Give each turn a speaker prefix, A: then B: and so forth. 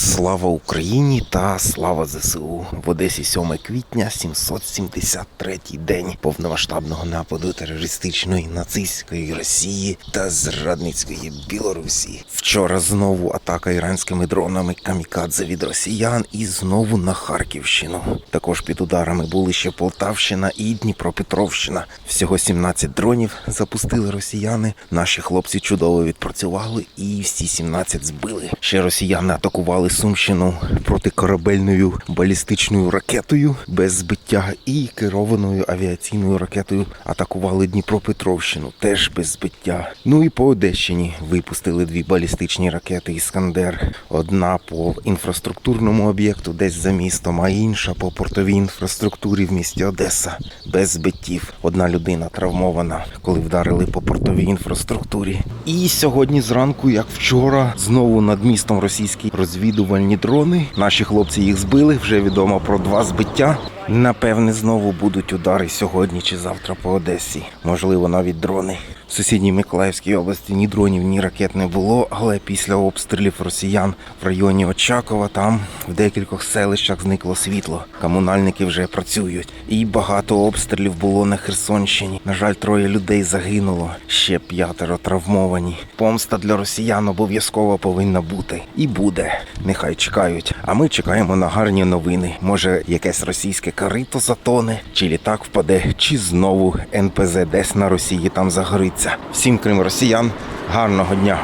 A: Nuts. Слава Україні та слава ЗСУ в Одесі 7 квітня, 773-й день повномасштабного нападу терористичної нацистської Росії та зрадницької Білорусі. Вчора знову атака іранськими дронами камікадзе від росіян і знову на Харківщину. Також під ударами були ще Полтавщина і Дніпропетровщина. Всього 17 дронів запустили росіяни. Наші хлопці чудово відпрацювали і всі 17 збили. Ще росіяни атакували Сумщину протикорабельною балістичною ракетою без збиття і керованою авіаційною ракетою атакували Дніпропетровщину теж без збиття. Ну і по Одещині випустили дві балістичні ракети Іскандер. Одна по інфраструктурному об'єкту десь за містом, а інша по портовій інфраструктурі в місті Одеса без збиттів. Одна людина травмована, коли вдарили по портовій інфраструктурі. І сьогодні зранку, як вчора, знову над містом російські розвідувальні дрони. Наші хлопці їх збили. Вже відомо про два збиття. Напевне, знову будуть удари сьогодні чи завтра по Одесі. Можливо, навіть дрони. В сусідній Миколаївській області ні дронів, ні ракет не було, але після обстрілів росіян в районі Очакова там в декількох селищах зникло світло. Комунальники вже працюють. І багато обстрілів було на Херсонщині. На жаль, троє людей загинуло, ще п'ятеро травмовані. Помста для росіян обов'язково повинна бути. І буде. Нехай чекають. А ми чекаємо на гарні новини. Може, якесь російське карито затоне, чи літак впаде, чи знову НПЗ десь на Росії там загориться. Всім крім росіян, гарного дня.